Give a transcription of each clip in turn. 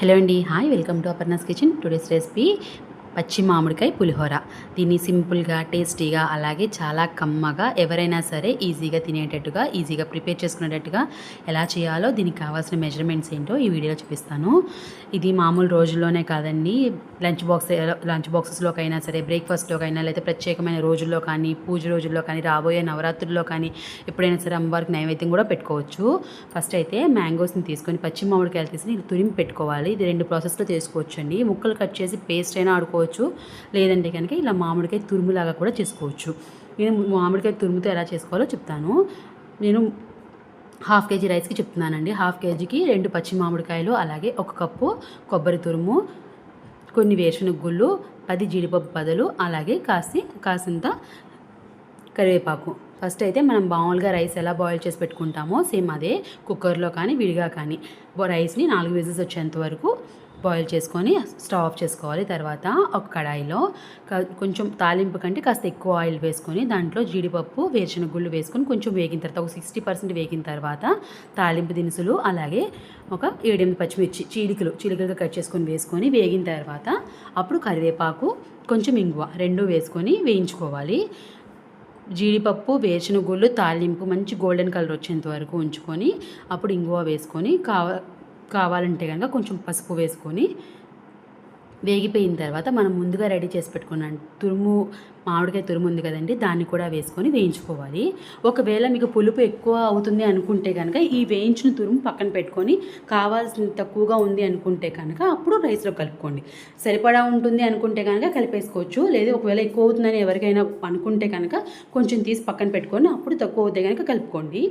Hello అండి. Hi welcome to Aparna's kitchen. Today's recipe పచ్చి మామిడికాయ పులిహోర. దీన్ని సింపుల్గా టేస్టీగా అలాగే చాలా కమ్మగా ఎవరైనా సరే ఈజీగా తినేటట్టుగా ఈజీగా ప్రిపేర్ చేసుకునేటట్టుగా ఎలా చేయాలో దీనికి కావాల్సిన మెజర్మెంట్స్ ఏంటో ఈ వీడియోలో చూపిస్తాను. ఇది మామూలు రోజుల్లోనే కాదండి. లంచ్ బాక్స్ లంచ్ బాక్సెస్లోకైనా సరే బ్రేక్ఫాస్ట్లోకైనా లేకపోతే ప్రత్యేకమైన రోజుల్లో కానీ పూజ రోజుల్లో కానీ రాబోయే నవరాత్రుల్లో కానీ ఎప్పుడైనా సరే అమ్మవారికి నైవేద్యం కూడా పెట్టుకోవచ్చు. ఫస్ట్ అయితే మ్యాంగోస్ని తీసుకొని పచ్చి మామిడికాయలు తీసుకుని తురిమి పెట్టుకోవాలి. ఇది రెండు ప్రాసెస్లో చేసుకోవచ్చు అండి ముక్కలు కట్ చేసి పేస్ట్ అయినా ఆడుకోవచ్చు. లేదంటే కనుక ఇలా మామిడికాయ తురుములాగా కూడా చేసుకోవచ్చు. నేను మామిడికాయ తురుముతో ఎలా చేసుకోవాలో చెప్తాను. నేను హాఫ్ కేజీ రైస్కి చెప్తున్నానండి. హాఫ్ కేజీకి రెండు పచ్చి మామిడికాయలు అలాగే ఒక కప్పు కొబ్బరి తురుము కొన్ని వేరుశనగ గుళ్ళు పది జీడిపప్పు పదలు అలాగే కాసి కాసింత కరివేపాకు. ఫస్ట్ అయితే మనం మామూలుగా రైస్ ఎలా బాయిల్ చేసి పెట్టుకుంటామో సేమ్ అదే. కుక్కర్లో కానీ విడిగా కానీ. రైస్ని నాలుగు విజిల్స్ వచ్చేంత వరకు బాయిల్ చేసుకొని స్టవ్ ఆఫ్ చేసుకోవాలి. తర్వాత ఒక కడాయిలో కొంచెం తాలింపు కంటే కాస్త ఎక్కువ ఆయిల్ వేసుకొని దాంట్లో జీడిపప్పు వేరుశనగ గుళ్ళు వేసుకొని కొంచెం వేగిన తర్వాత ఒక సిక్స్టీ పర్సెంట్ వేగిన తర్వాత తాలింపు దినుసులు అలాగే ఒక ఏడెనిమిది పచ్చిమిర్చి చీలికలు చీలికలుగా కట్ చేసుకొని వేసుకొని వేగిన తర్వాత అప్పుడు కరివేపాకు కొంచెం ఇంగువ రెండు వేసుకొని వేయించుకోవాలి. జీడిపప్పు వేసిన గుళ్ళు తాలింపు మంచి గోల్డెన్ కలర్ వచ్చేంత వరకు ఉంచుకొని అప్పుడు ఇంగువ వేసుకొని కావ కావాలంటే కనుక కొంచెం పసుపు వేసుకొని వేగిపోయిన తర్వాత మనం ముందుగా రెడీ చేసి పెట్టుకున్న తురుము మామిడికాయ తురుము ఉంది కదండి దాన్ని కూడా వేసుకొని వేయించుకోవాలి. ఒకవేళ మీకు పులుపు ఎక్కువ అవుతుంది అనుకుంటే కనుక ఈ వేయించిన తురుము పక్కన పెట్టుకొని కావాల్సిన తక్కువగా ఉంది అనుకుంటే కనుక అప్పుడు రైస్లో కలుపుకోండి. సరిపడా ఉంటుంది అనుకుంటే కనుక కలిపేసుకోవచ్చు. లేదు ఒకవేళ ఎక్కువ అవుతుందని ఎవరికైనా అనుకుంటే కనుక కొంచెం తీసి పక్కన పెట్టుకొని అప్పుడు తక్కువ అవుతే కనుక కలుపుకోండి.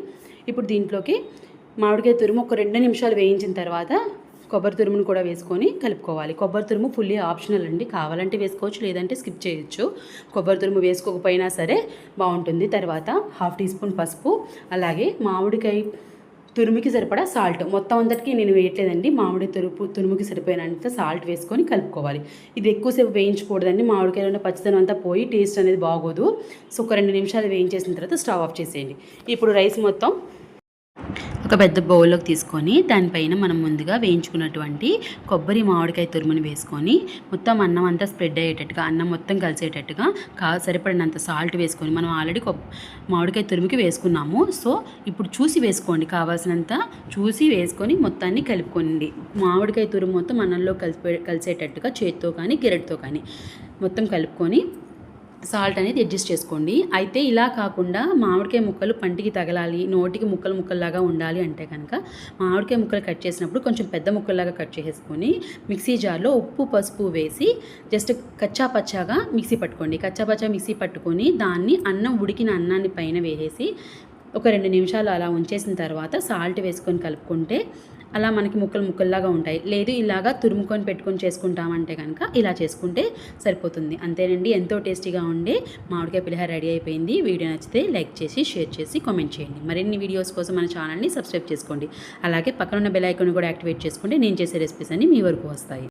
ఇప్పుడు దీంట్లోకి మామిడికాయ తురుము ఒక రెండు నిమిషాలు వేయించిన తర్వాత కొబ్బరి తురుమును కూడా వేసుకొని కలుపుకోవాలి. కొబ్బరి తురుము ఫుల్లీ ఆప్షనల్ అండి. కావాలంటే వేసుకోవచ్చు లేదంటే స్కిప్ చేయొచ్చు. కొబ్బరి తురుము వేసుకోకపోయినా సరే బాగుంటుంది. తర్వాత హాఫ్ టీ స్పూన్ పసుపు అలాగే మామిడికాయ తురుముకి సరిపడా సాల్ట్. మొత్తం అందరికీ నేను వేయట్లేదండి. మామిడి తురుపు తురుముకి సరిపోయినంత సాల్ట్ వేసుకొని కలుపుకోవాలి. ఇది ఎక్కువసేపు వేయించకూడదండి. మామిడికాయలో ఉన్న పచ్చిదనం అంతా పోయి టేస్ట్ అనేది బాగోదు. సో ఒక రెండు నిమిషాలు వేయించేసిన తర్వాత స్టవ్ ఆఫ్ చేసేయండి. ఇప్పుడు రైస్ మొత్తం ఒక పెద్ద బౌల్లోకి తీసుకొని దానిపైన మనం ముందుగా వేయించుకున్నటువంటి కొబ్బరి మామిడికాయ తురుముని వేసుకొని మొత్తం అన్నం అంతా స్ప్రెడ్ అయ్యేటట్టుగా అన్నం మొత్తం కలిసేటట్టుగా కా సరిపడినంత సాల్ట్ వేసుకొని మనం ఆల్రెడీ కొ మామిడికాయ తురుముకి వేసుకున్నాము. సో ఇప్పుడు చూసి వేసుకోండి. కావాల్సినంత చూసి వేసుకొని మొత్తాన్ని కలుపుకోండి. మామిడికాయ తురుము మొత్తం అన్నంలో కలిపి కలిసేటట్టుగా చేత్తో కానీ గిరటితో కానీ మొత్తం కలుపుకొని సాల్ట్ అనేది అడ్జస్ట్ చేసుకోండి. అయితే ఇలా కాకుండా మామిడికాయ ముక్కలు పంటికి తగలాలి నోటికి ముక్కలు ముక్కల్లాగా ఉండాలి అంటే కనుక మామిడికాయ ముక్కలు కట్ చేసినప్పుడు కొంచెం పెద్ద ముక్కల్లాగా కట్ చేసుకొని మిక్సీ జార్లో ఉప్పు పసుపు వేసి జస్ట్ కచ్చా పచ్చాగా మిక్సీ పట్టుకోండి. కచ్చా పచ్చా మిక్సీ పట్టుకొని దాన్ని అన్నం ఉడికిన అన్నాన్ని పైన వేసేసి ఒక రెండు నిమిషాలు అలా ఉంచేసిన తర్వాత సాల్ట్ వేసుకొని కలుపుకుంటే అలా మనకి ముక్కలు ముక్కల్లాగా ఉంటాయి. లేదు ఇలాగా తురుముకొని పెట్టుకొని చేసుకుంటామంటే కనుక ఇలా చేసుకుంటే సరిపోతుంది. అంతేనండి. ఎంతో టేస్టీగా ఉండే మామిడికాయ పులిహార రెడీ అయిపోయింది. వీడియో నచ్చితే లైక్ చేసి షేర్ చేసి కామెంట్ చేయండి. మరిన్ని వీడియోస్ కోసం మన ఛానల్ని సబ్స్క్రైబ్ చేసుకోండి. అలాగే పక్కన ఉన్న బెల్ ఐకాన్ కూడా యాక్టివేట్ చేసుకుంటే నేను చేసే రెసిపీస్ అన్ని మీ వరకు వస్తాయి.